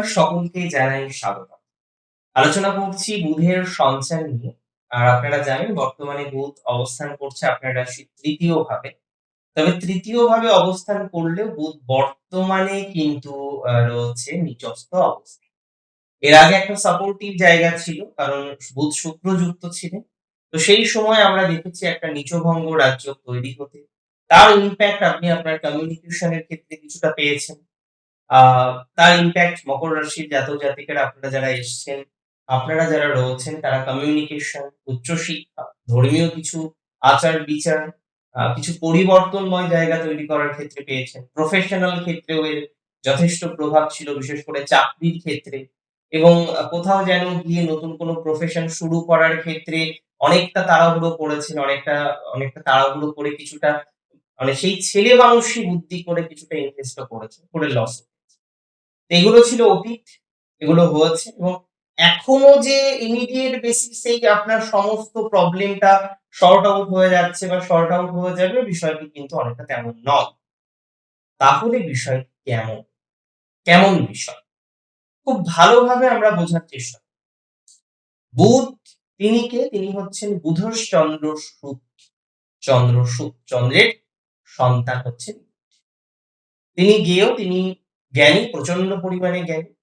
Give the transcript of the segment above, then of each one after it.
নমস্কার সকলকে জানাই স্বাগত। আলোচনা করছি বুধের সঞ্চার নিয়ে। আর আপনারা জানেন, বর্তমানে বুধ অবস্থান করছে আপনার তৃতীয় ভাবে। তবে তৃতীয় ভাবে অবস্থান করলেও বুধ বর্তমানে কিন্তু রয়েছে নিচস্থ অবস্থা এর আগে একটা সাপোর্টিভ জায়গা ছিল, কারণ বুধ শুক্র যুক্ত ছিলেন। তো সেই সময় আমরা দেখেছি একটা নিচভঙ্গ রাজ্য তৈরি হতে। তার ইম্প্যাক্ট আপনি আপনার কমিউনিকেশনের ক্ষেত্রে কিছুটা পেয়েছেন। তার ইমপ্যাক্ট মকর রাশির জাতক জাতিকারা আপনারা যারা এসছেন, আপনারা যারা রয়েছেন, তারা কমিউনিকেশন উচ্চশিক্ষা ধর্মীয় কিছু আচার বিচার কিছু পরিবর্তনময় জায়গা তৈরি করার ক্ষেত্রে পেয়েছেন। প্রফেশনাল ক্ষেত্রেও এর যথেষ্ট প্রভাব ছিল, বিশেষ করে চাকরির ক্ষেত্রে। এবং কোথাও যেন গিয়ে নতুন কোনো প্রফেশন শুরু করার ক্ষেত্রে অনেকটা তাড়াহুড়ো করেছেন, অনেকটা অনেকটা তাড়াহুড়ো করে কিছুটা মানে সেই ছেলে মানুষই বুদ্ধি করে কিছুটা ইনভেস্ট করেছে করে লস এগুলো ছিল অতীত, এগুলো হয়েছে এবং এখনও যে ইমিডিয়েট বেসিসেই আপনার সমস্ত প্রবলেমটা শর্ট আউট হয়ে যাচ্ছে বা শর্ট আউট হয়ে যাবে, বিষয়টি কিন্তু অনেকটা তেমন নয়। তাহলে বিষয়টি কেমন? কেমন বিষয়? খুব ভালোভাবে আমরা বোঝার চেষ্টা। বুধ, তিনি কে? তিনি হচ্ছেন বুধর চন্দ্র সুত চন্দ্র সুত চন্দ্রের সন্তান হচ্ছেন তিনি গিয়েও তিনি জ্ঞানী প্রচণ্ড পরিমাণে জ্ঞানী।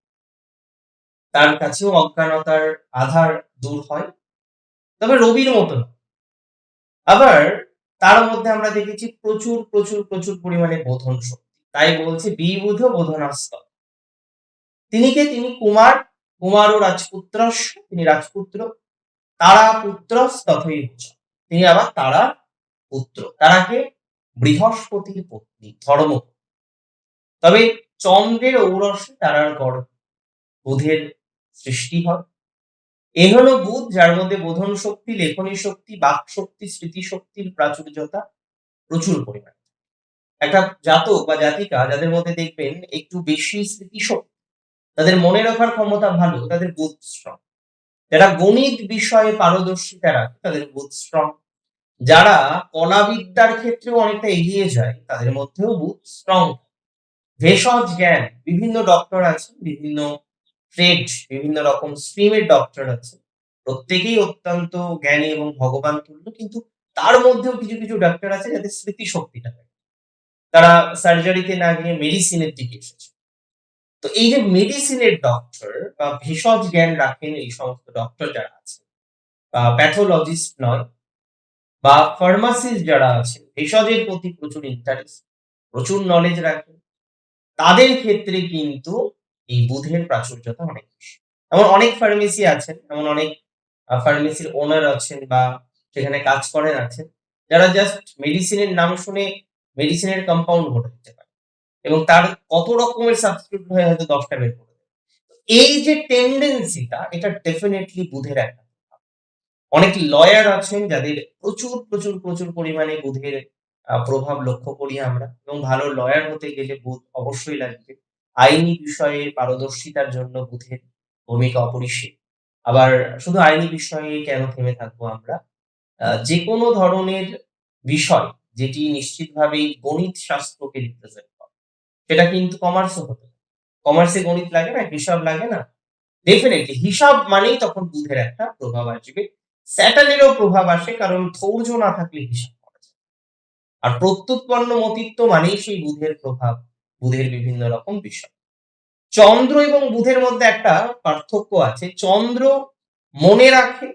তার কাছেও অজ্ঞানতার আধার দূর হয়। তবে রবির মতো না। আবার তার মধ্যে আমরা দেখেছি প্রচুর প্রচুর প্রচুর পরিমাণে বোধন শক্তি তাই বলছে বিবুধ বোধনাস্ত তিনি কে? তিনি কুমার। কুমার ও রাজপুত্রস্য তিনি রাজপুত্র। তারা পুত্র তথই তিনি আবার তারা পুত্র তারাকে বৃহস্পতির পত্নী ধর্ম তবে চন্দ্রের ঔরসে তারার গর্ভ বুধের সৃষ্টি হয়। এ হলো বুধ, যার মধ্যে বোধন শক্তি, লেখনী শক্তি, বাক শক্তি স্মৃতিশক্তির প্রাচুর্যতা প্রচুর পরিমাণে একটা জাতক বা জাতিকা যাদের মধ্যে দেখবেন একটু বেশি স্মৃতিশক্তি তাদের মনে রাখার ক্ষমতা ভালো, তাদের বুধ স্ট্রং যারা গণিত বিষয়ে পারদর্শিতা রাখে, তাদের বুধ স্ট্রং যারা কলাবিদ্যার ক্ষেত্রেও অনেকটা এগিয়ে যায়, তাদের মধ্যেও বুধ স্ট্রং ভেষজ জ্ঞান, বিভিন্ন ডক্টর আছে বিভিন্ন ট্রেড বিভিন্ন রকম স্ট্রিমের ডক্টর আছে প্রত্যেকেই অত্যন্ত জ্ঞানী এবং ভগবান তুল্য, কিন্তু তার মধ্যেও কিছু কিছু ডক্টর আছে যাদের স্মৃতিশক্তিটা নেই তারা সার্জারিতে না গিয়ে মেডিসিনের দিকে এসেছে। তো এই যে মেডিসিনের ডক্টর বা ভেষজ জ্ঞান রাখেন এই সমস্ত ডক্টর যারা আছে বা প্যাথোলজিস্ট নয়, বা ফার্মাসিস্ট যারা আছেন, ভেষজের প্রতি প্রচুর ইন্টারেস্ট প্রচুর নলেজ রাখেন তাদের ক্ষেত্রে কিন্তু এই বুধের প্রাচুর্যতা অনেক বেশি। এমন অনেক ফার্মেসি আছেন, এমন অনেক ফার্মেসির ওনার আছেন বা সেখানে কাজ করেন আছেন, যারা জাস্ট মেডিসিনের নাম শুনে মেডিসিনের কম্পাউন্ড ঘটে দিতে পারে। এবং তার কত রকমের সাবস্টিটিউট হয়ে হয়তো দশটা বের করে এই যে টেন্ডেন্সিটা এটা ডেফিনেটলি বুধের একটা অনেক লয়ার আছেন যাদের প্রচুর প্রচুর প্রচুর পরিমাণে বুধের প্রভাব লক্ষ্য করি আমরা। এবং ভালো লয়ার হতে গেলে বুধ অবশ্যই লাগবে। আইনি বিষয়ে পারদর্শিতার জন্য বুধের ভূমিকা অপরিসীম। আবার শুধু আইনি বিষয়ে কেন থেমে থাকব আমরা? যে কোনো ধরনের বিষয় যেটি নিশ্চিতভাবেই গণিত শাস্ত্রকে রিপ্রেজেন্ট করে। সেটা কিন্তু কমার্সও হতে কমার্সে গণিত লাগে না, হিসাব লাগে না? ডেফিনেটলি হিসাব মানেই তখন বুধের একটা প্রভাব আসবে। স্যাটার্নেরও প্রভাব আসে, কারণ ধৈর্য না থাকলে হিসাব। আর প্রত্যুৎপন্ন মতিত্ব মানেই সেই বুধের প্রভাব, বুধের বিভিন্ন রকম বিষয়। চন্দ্র এবং বুধের মধ্যে একটা পার্থক্য আছে। চন্দ্র মনে রাখে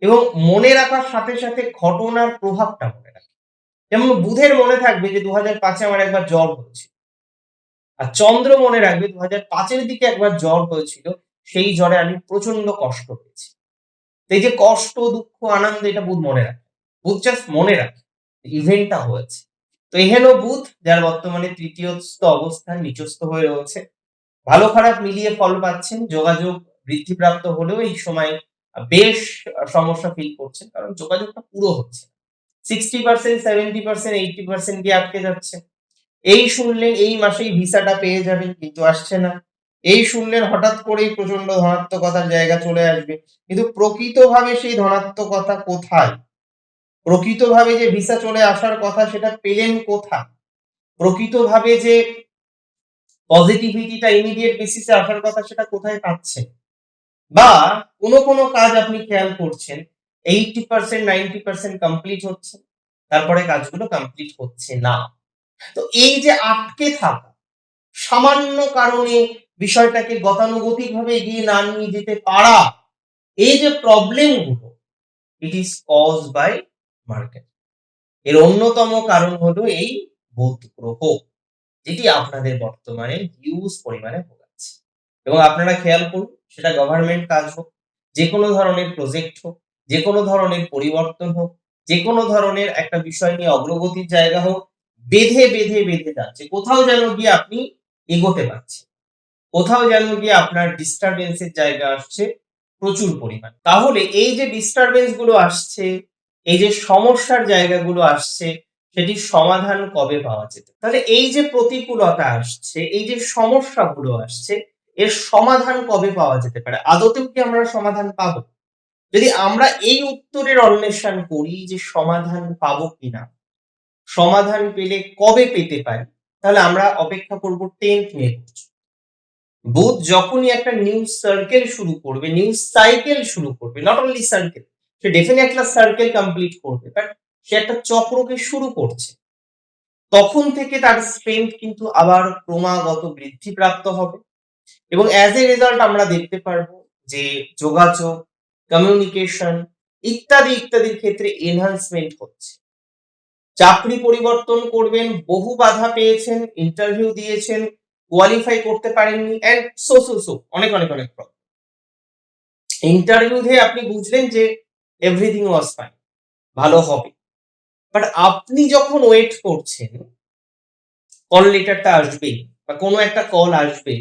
এবং মনে রাখার সাথে সাথে ঘটনার প্রভাবটা মনে রাখে। যেমন বুধের মনে থাকবে যে দু হাজার পাঁচে আমার একবার জ্বর হয়েছিল। আর চন্দ্র মনে রাখবে দু হাজার পাঁচের দিকে একবার জ্বর হয়েছিল, সেই জ্বরে আমি প্রচণ্ড কষ্ট পেয়েছি। এই যে কষ্ট, দুঃখ, আনন্দ, এটা বুধ মনে রাখে। বুধ জাস্ট মনে রাখে। ইভেন্টটা হয়েছে। তো এহেন বুথ, যার বর্তমানে তৃতীয়স্থ অবস্থান, নিচস্থ হয়ে রয়েছে। ভালো খারাপ মিলিয়ে ফল পাচ্ছেন, যোগাযোগ বৃদ্ধিপ্রাপ্ত হলেও এই সময় বেশ সমস্যা ফিল করছেন, কারণ যোগাযোগটা পুরো হচ্ছে। Sixty percent seventy percent eighty percent গিয়ে আটকে যাচ্ছে? এই শুনলেন এই মাসেই ভিসাটা পেয়ে যাবেন, কিন্তু আসছে না। এই শুনলেন হঠাৎ করেই প্রচণ্ড ধনাত্মকতার জায়গা চলে আসবে। কিন্তু প্রকৃতভাবে সেই ধনাত্মকতা কোথায়? প্রকৃতভাবে যে ভিসা চলে আসার কথা সেটা পেলেন কোথায়? প্রকৃতভাবে যে পজিটিভিটিটা ইমিডিয়েট বেসিসে আসার কথা সেটা কোথায় পাচ্ছেন? বা কোনো কোনো কাজ আপনি খেয়াল করছেন eighty percent ninety percent complete হচ্ছে, তারপরে কাজগুলো কমপ্লিট হচ্ছে না। তো এই যে আটকে থাকা, সামান্য কারণে বিষয়টাকে গতানুগতিক ভাবে এগিয়ে না নিয়ে যেতে পারা, এই যে প্রবলেমগুলো it is cause by market এর অন্যতম কারণ হলো এই বুধ গ্রহ, যেটি আপনাদের বর্তমানে হিউজ পরিমাণে ভোগাচ্ছে। এবং আপনারা খেয়াল করুন, সেটা গভর্নমেন্ট কাজ হোক যে কোনো ধরনের প্রজেক্ট হোক যে কোনো ধরনের পরিবর্তন হোক যে কোনো ধরনের একটা বিষয় নিয়ে অগ্রগতির জায়গা হোক, বেঁধে বেঁধে বেঁধে যাচ্ছে। কোথাও যেন গিয়ে আপনি এগোতে পারছেন। কোথাও যেন গিয়ে আপনার ডিস্টারবেন্সের জায়গা আসছে প্রচুর পরিমাণ। তাহলে এই যে ডিস্টারবেন্সগুলো আসছে এই যে সমস্যার জায়গাগুলো আসছে সেটির সমাধান কবে পাওয়া যেতে? তাহলে এই যে প্রতিকূলতা আসছে, এই যে সমস্যাগুলো আসছে, এর সমাধান কবে পাওয়া যেতে পারে? আদতেও কি আমরা সমাধান পাবো? যদি আমরা এই উত্তরের অন্বেষণ করি যে সমাধান পাবো কিনা, সমাধান পেলে কবে পেতে পারি, তাহলে আমরা অপেক্ষা করব টেন্থ মে বুধ যখনই একটা নিউজ সার্কেল শুরু করবে নিউজ সাইকেল শুরু করবে নট অনলি সার্কেল সে ডেফিনেটলি একটা সার্কেল কমপ্লিট করবে বাট সে একটা চক্রকে শুরু করছে। তখন থেকে তার স্ট্রেংথ কিন্তু আবার ক্রমাগত বৃদ্ধি প্রাপ্ত হবে। এবং অ্যাজ এ রেজাল্ট আমরা দেখতে পারব যে যোগাযোগ কমিউনিকেশন ইত্যাদি ইত্যাদির ক্ষেত্রে এনহান্সমেন্ট হচ্ছে। চাকরি পরিবর্তন করবেন, বহু বাধা পেয়েছেন ইন্টারভিউ দিয়েছেন কোয়ালিফাই করতে পারেননি অ্যান্ড সো সো সো অনেক অনেক অনেক প্রবলেম ইন্টারভিউ দিয়ে আপনি বুঝলেন যে এভরিথিং ওয়াজ ফাইন ভালো হবে। বাট আপনি যখন ওয়েট করছেন কল লেটারটা আসবে বা কোনো একটা কল আসবে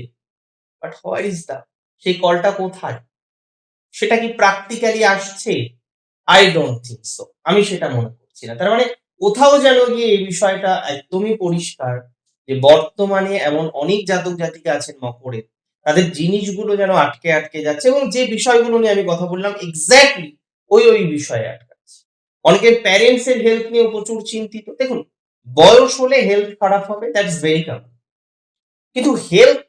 বাট হোয়ার ইজ দা সেই কলটা কোথায়? সেটা কি প্র্যাকটিক্যালি আসছে? আই ডোন্ট থিঙ্ক সো আমি সেটা মনে করছি না। তার মানে কোথাও যেন গিয়ে এই বিষয়টা একদমই পরিষ্কার যে বর্তমানে এমন অনেক জাতক জাতিকা আছেন মকরে তাদের জিনিসগুলো যেন আটকে আটকে যাচ্ছে এবং যে বিষয়গুলো নিয়ে আমি কথা বললাম এক্স্যাক্টলি ওই ওই বিষয়ে আটকাচ্ছে অনেকের প্যারেন্টস এর হেলথ নিয়ে প্রচুর চিন্তিত। দেখুন, বয়স হলে হেলথ খারাপ হবে দ্যাটস ভেরি কমন কিন্তু হেলথ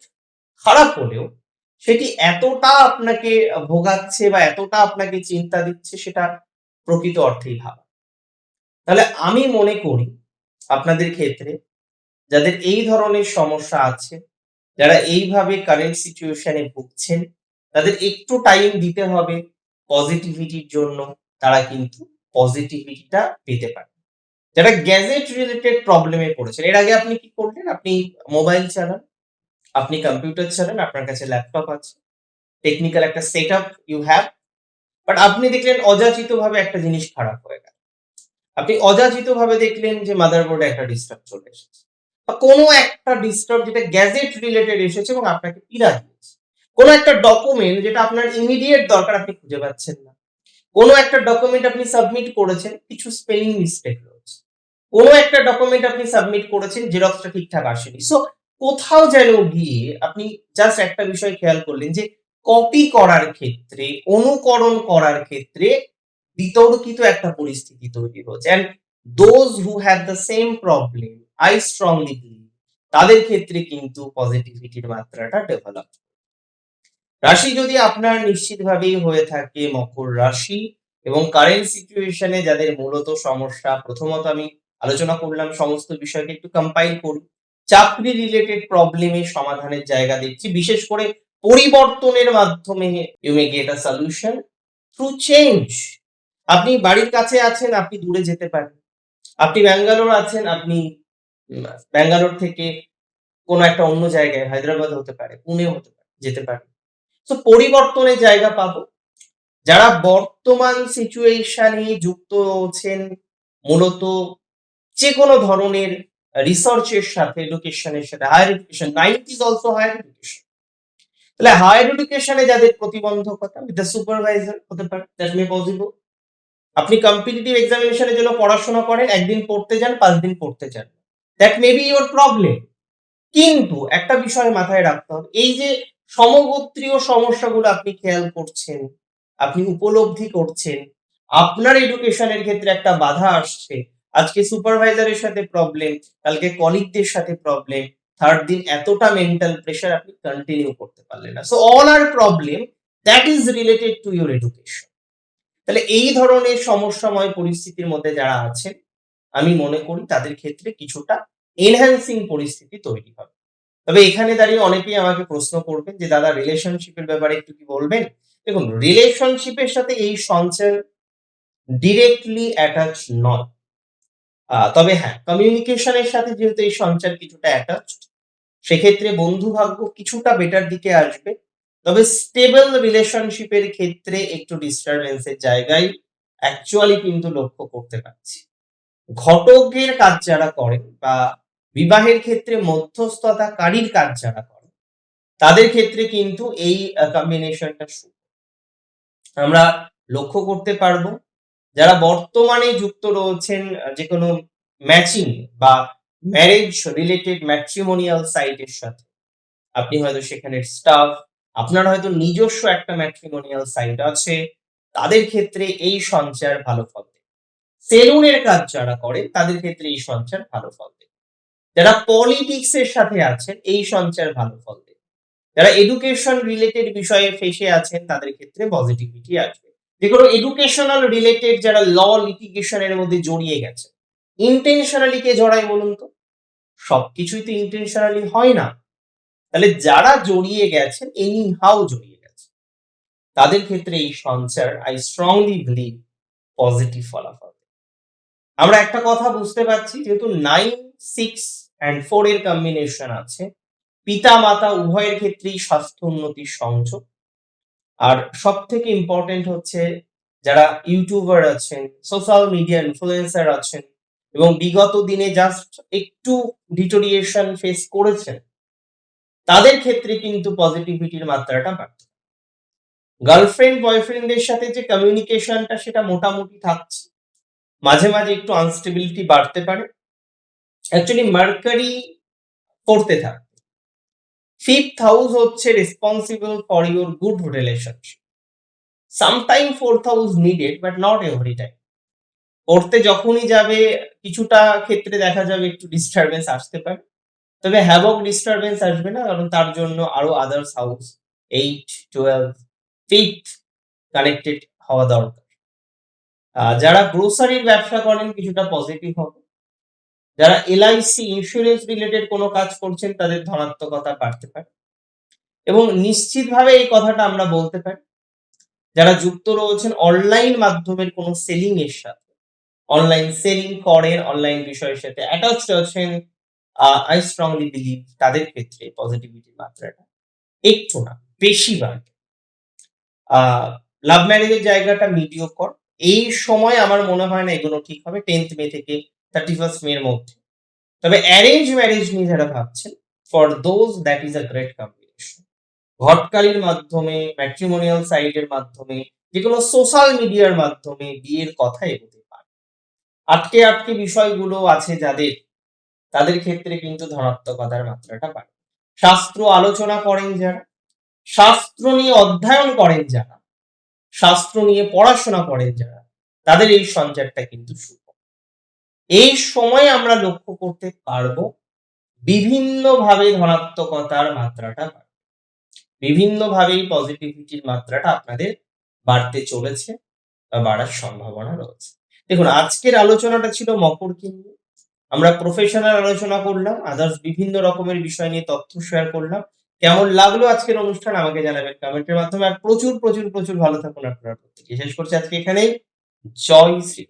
খারাপ হলেও সেটি এতটা আপনাকে ভোগাচ্ছে বা এতটা আপনাকে চিন্তা দিচ্ছে সেটা প্রকৃত অর্থেই ভাবা তাহলে আমি মনে করি আপনাদের ক্ষেত্রে যাদের এই ধরনের সমস্যা আছে, যারা এইভাবে কারেন্ট সিচুয়েশনে ভুগছেন, তাদের একটু টাইম দিতে হবে। পজিটিভিটির জন্য তারা কিন্তু পজিটিভিটিটা পেতে পারে। যারা গ্যাজেট রিলেটেড প্রবলেমে পড়েছেন, এর আগে আপনি কি করলেন? আপনি মোবাইল চালান, আপনি কম্পিউটার চালান, আপনার কাছে ল্যাপটপ আছে টেকনিক্যাল একটা set up you have but আপনি দেখলেন অযাচিত ভাবে একটা জিনিস খারাপ হয়ে গেল। আপনি অযাচিত ভাবে দেখলেন যে মাদারবোর্ডে একটা ডিস্টার্ব চলে এসেছে। বা কোনো একটা ডিস্টার্ব যেটা গ্যাজেট রিলেটেড এসেছে এবং আপনাকে পীড়া দিয়েছে। কোনো একটা ডকুমেন্ট যেটা আপনার ইমিডিয়েট দরকার আপনি খুঁজে পাচ্ছেন না। কোনো একটা ডকুমেন্ট আপনি সাবমিট করেছেন, কিছু স্পেলিং মিস্টেক রয়েছে। কোনো একটা ডকুমেন্ট আপনি সাবমিট করেছেন জেরক্সটা ঠিকঠাক আসেনি। সো কোথাও যেন গিয়ে আপনি জাস্ট একটা বিষয় খেয়াল করলেন যে কপি করার ক্ষেত্রে, অনুকরণ করার ক্ষেত্রে বিতর্কিত একটা পরিস্থিতি তৈরি হচ্ছে and those who have the same problem I strongly believe তাদের ক্ষেত্রে কিন্তু পজিটিভিটির মাত্রাটা ডেভেলপ রাশি যদি আপনার নিশ্চিতভাবেই হয়ে থাকে মকর রাশি এবং কারেন্ট সিচুয়েশনে যাদের মূলত সমস্যা, প্রথমত আমি আলোচনা করলাম সমস্ত বিষয়কে একটু কম্পাইল করি। চাকরি রিলেটেড প্রবলেমের সমাধানের জায়গা দেখছি, বিশেষ করে পরিবর্তনের মাধ্যমে you may get a solution through change আপনি বাড়ির কাছে আছেন, আপনি দূরে যেতে পারেন। আপনি ব্যাঙ্গালোর আছেন, আপনি ব্যাঙ্গালোর থেকে কোনো একটা অন্য জায়গায়, হায়দ্রাবাদ হতে পারে, পুনে হতে পারে, যেতে পারে তো পরিবর্তনের জায়গা পাবো। যারা বর্তমান সিচুয়েশনে যুক্ত আছেন, মূলত যে কোনো ধরনের রিসার্চের সাথে এডুকেশনের সাথে higher education ninth is also higher education তাহলে হায়ার এডুকেশনে যাদের প্রতিবন্ধকতা উইথ দ্য সুপারভাইজার হতে পারে দ্যাট মে পসিবল আপনি কম্পিটিটিভ এক্সামিনেশনের জন্য পড়াশোনা করেন, একদিন পড়তে যান, পাঁচ দিন পড়তে যান। That may be your problem কিন্তু একটা বিষয় মাথায় রাখতে হবে, এই যে সমগোত্রীয় সমস্যাগুলো আপনি খেয়াল করছেন, আপনি উপলব্ধি করছেন, আপনার এডুকেশনের ক্ষেত্রে একটা বাধা আসছে। আজকে সুপারভাইজারের সাথে প্রবলেম কালকে কলিগদের সাথে প্রবলেম থার্ড দিন এতটা মেন্টাল প্রেশার আপনি কন্টিনিউ করতে পারলেন না। So all are problem that is related to your education তাহলে এই ধরনের সমস্যাময় পরিস্থিতির মধ্যে যারা আছেন, আমি মনে করি তাদের ক্ষেত্রে কিছুটা এনহ্যান্সিং পরিস্থিতি তৈরি হবে। তবে এখানে দাঁড়িয়ে অনেকেই আমাকে প্রশ্ন করবেন যে, দাদা রিলেশনশিপের ব্যাপারে একটু কি বলবেন? দেখুন রিলেশনশিপের সাথে এই সঞ্চয় ডিরেক্টলি অ্যাটাচ নয়। তবে হ্যাঁ কমিউনিকেশনের সাথে যেহেতু এই সঞ্চার কিছুটা অ্যাটাচড সেক্ষেত্রে বন্ধু ভাগ্য কিছুটা বেটার দিকে আসবে। তবে স্টেবল রিলেশনশিপের ক্ষেত্রে একটু ডিস্টারবেন্সের জায়গায় অ্যাকচুয়ালি কিন্তু লক্ষ্য করতে পারছি। ঘটকের কাজ যারা করেন বা বিবাহের ক্ষেত্রে মধ্যস্থতাকারীর কাজ যারা করে, তাদের ক্ষেত্রে কিন্তু এই কম্বিনেশনটা শুভ। আমরা লক্ষ্য করতে পারব, যারা বর্তমানে যুক্ত রয়েছেন যে কোনো ম্যাচিং বা ম্যারেজ রিলেটেড ম্যাট্রিমোনিয়াল সাইটের সাথে। আপনি হয়তো সেখানে স্টাফ আপনার হয়তো নিজস্ব একটা ম্যাট্রিমোনিয়াল সাইট আছে, তাদের ক্ষেত্রে এই সঞ্চার ভালো ফল দেবে সেলুনের কাজ যারা করেন তাদের ক্ষেত্রে এই সঞ্চার ভালো ফল যারা পলিটিক্স এর সাথে আছেন, এই সঞ্চার ভালো ফল দেবে। যারা এডুকেশন রিলেটেড বিষয়ে ফেসে আছেন, তাদের ক্ষেত্রে পজিটিভিটি আসবে। যে কোনো এডুকেশনাল রিলেটেড যারা ল লিটিগেশনের মধ্যে জড়িয়ে গেছে ইন্টেনশনালি কে জড়ায় বলুন তো? সবকিছুই তো ইন্টেনশনালি হয় না। তাহলে যারা জড়িয়ে গেছেন এনি হাউ জড়িয়ে গেছে তাদের ক্ষেত্রে এই সঞ্চার আই স্ট্রংলি বিলিভ পজিটিভ ফলাফল আমরা একটা কথা বুঝতে পারছি, যেহেতু নাইন সিক্স অ্যান্ড ফোর এর কম্বিনেশন আছে। পিতা মাতা উভয়ের ক্ষেত্রেই স্বাস্থ্য উন্নতির সংযোগ। আর সব থেকে ইম্পর্টেন্ট হচ্ছে যারা ইউটিউবার আছেন সোশ্যাল মিডিয়া ইনফ্লুয়েন্সার আছেন এবং বিগত দিনে জাস্ট একটু ডিটোরিয়েশন ফেস করেছেন, তাদের ক্ষেত্রে কিন্তু পজিটিভিটির মাত্রাটা বাড়ছে। গার্লফ্রেন্ড বয়ফ্রেন্ডের সাথে যে কমিউনিকেশনটা সেটা মোটামুটি থাকছে। মাঝে মাঝে একটু আনস্টেবিলিটি বাড়তে পারে। অ্যাকচুয়ালি মার্কারি করতে থাকবে। ফিফথ হাউস হচ্ছে responsible for your good relationship sometime fourth house needed but not every time পড়তে যখনই যাবে, কিছুটা ক্ষেত্রে দেখা যাবে একটু ডিস্টারবেন্স আসতে পারে। তবে হ্যাভক ডিস্টারবেন্স আসবে না, কারণ তার জন্য আরও others house eight twelve fifth connected হওয়া দরকার। যারা গ্রোসারির ব্যবসা করেন, কিছুটা পজিটিভ হবে। যারা এলআইসি ইন্স্যুরেন্স রিলেটেড কোনো কাজ করছেন, তাদের ধনাত্মকতা বাড়তে পারে। এবং নিশ্চিতভাবে এই কথাটা আমরা বলতে পারি, যারা যুক্ত রয়েছেন অনলাইন মাধ্যমের কোনো সেলিং এর সাথে। অনলাইন সেলিং করেন অনলাইন বিষয়ের সাথে। অ্যাটাচড আছেন আই স্ট্রংলি বিলিভ তাদের ক্ষেত্রে পজিটিভিটির মাত্রাটা একটু না, বেশি বাড়বে। লাভ ম্যারেজের জায়গাটা মিডিও কর এই সময় আমার মনে হয় না এগুলো ঠিক হবে। টেন্থ মে থেকে থার্টি ফার্স্ট মে এর মধ্যে। তবে অ্যারেঞ্জ ম্যারেজ নিয়ে যারা ভাবছেন for those that is a great combination ঘটকালির মাধ্যমে ম্যাট্রিমোনিয়াল সাইটের মাধ্যমে, যে কোনো সোশ্যাল মিডিয়ার মাধ্যমে বিয়ের কথা এগোতে পারে। আটকে আটকে বিষয়গুলো আছে যাদের, তাদের ক্ষেত্রে কিন্তু ধনাত্মকতার মাত্রাটা বাড়ে। শাস্ত্র আলোচনা করেন যারা, শাস্ত্র নিয়ে অধ্যয়ন করেন যারা, শাস্ত্র নিয়ে পড়াশোনা করেন যারা, তাদের এই সঞ্চারটা কিন্তু শুভ। এই সময় আমরা লক্ষ্য করতে পারব বিভিন্নভাবে ধনাত্মকতার মাত্রাটা বাড়বে। বিভিন্নভাবেই পজিটিভিটির মাত্রাটা আপনাদের বাড়তে চলেছে বা বাড়ার সম্ভাবনা রয়েছে। দেখুন, আজকের আলোচনাটা ছিল মকরকে নিয়ে আমরা প্রফেশনাল আলোচনা করলাম আদার্স বিভিন্ন রকমের বিষয় নিয়ে তথ্য শেয়ার করলাম। কেমন লাগল আজকের অনুষ্ঠান আমাকে জানাবেন কমেন্টের মাধ্যমে। আর প্রচুর প্রচুর প্রচুর ভালো থাকুন আপনারা প্রত্যেকে। শেষ করছি আজকে এখানেই। জয় শ্রী